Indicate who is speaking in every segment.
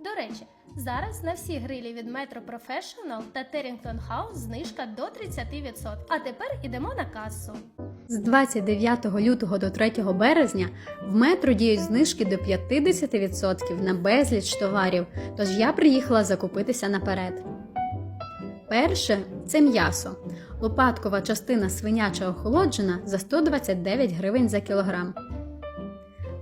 Speaker 1: До речі, зараз на всі грилі від Metro Professional та Terrington House знижка до 30%. А тепер ідемо на касу.
Speaker 2: З 29 лютого до 3 березня в метро діють знижки до 50% на безліч товарів, тож я приїхала закупитися наперед. Перше це м'ясо. Лопаткова частина свиняча охолоджена за 129 гривень за кілограм.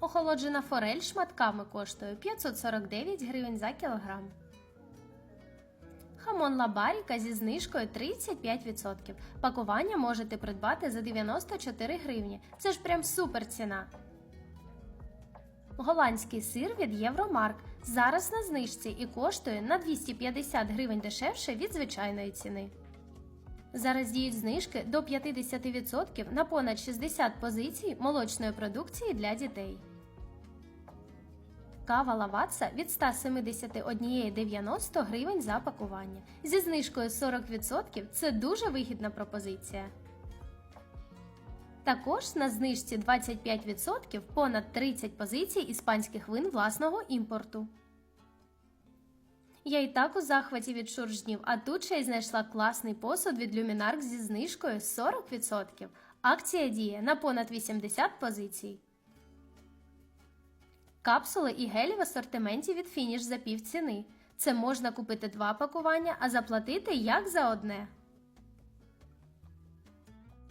Speaker 1: Охолоджена форель шматками коштує 549 гривень за кілограм. Хамон лабаріка зі знижкою 35%. Пакування можете придбати за 94 гривні. Це ж прям супер ціна. Голландський сир від Євромарк зараз на знижці і коштує на 250 гривень дешевше від звичайної ціни. Зараз діють знижки до 50% на понад 60 позицій молочної продукції для дітей. Кава лаватса від 171,90 гривень за пакування. Зі знижкою 40% це дуже вигідна пропозиція. Також на знижці 25% понад 30 позицій іспанських вин власного імпорту. Я і так у захваті від шуржнів, а тут ще й знайшла класний посуд від Люмінарк зі знижкою 40%. Акція діє на понад 80 позицій. Капсули і гелі в асортименті від фініш за пів ціни. Це можна купити два пакування, а заплатити як за одне.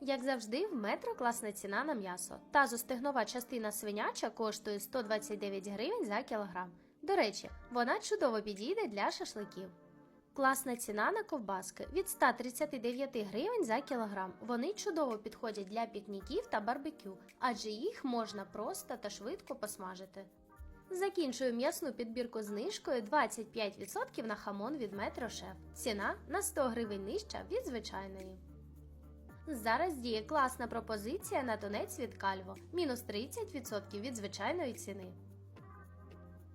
Speaker 1: Як завжди, в метро класна ціна на м'ясо. Тазостегнова частина свиняча коштує 129 гривень за кілограм. До речі, вона чудово підійде для шашликів. Класна ціна на ковбаски від 139 гривень за кілограм. Вони чудово підходять для пікніків та барбекю, адже їх можна просто та швидко посмажити. Закінчую м'ясну підбірку знижкою 25% на хамон від Метро Шеф. Ціна на 100 гривень нижча від звичайної. Зараз діє класна пропозиція на тунець від Кальво мінус 30% від звичайної ціни.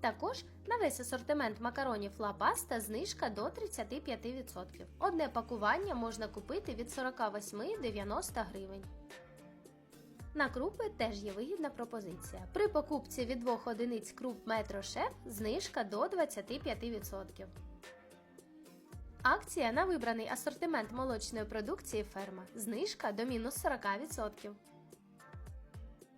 Speaker 1: Також на весь асортимент макаронів Ла Паста знижка до 35%. Одне пакування можна купити від 48,90 гривень. На крупи теж є вигідна пропозиція. При покупці від двох одиниць круп Метро Шеф знижка до 25%. Акція на вибраний асортимент молочної продукції ферма. Знижка до мінус 40%.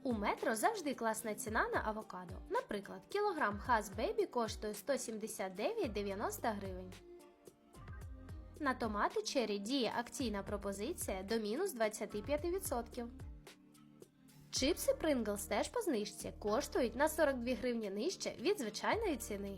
Speaker 1: У метро завжди класна ціна на авокадо. Наприклад, кілограм Хас Бейбі коштує 179,90 гривень. На томати черрі діє акційна пропозиція до мінус 25%. Чипси Pringles теж по знижці коштують на 42 гривні нижче від звичайної ціни.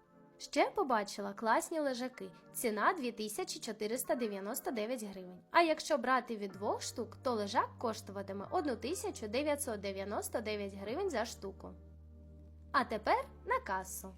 Speaker 1: Ще побачила класні лежаки. Ціна 2499 гривень. А якщо брати від двох штук, то лежак коштуватиме 1999 гривень за штуку. А тепер на касу.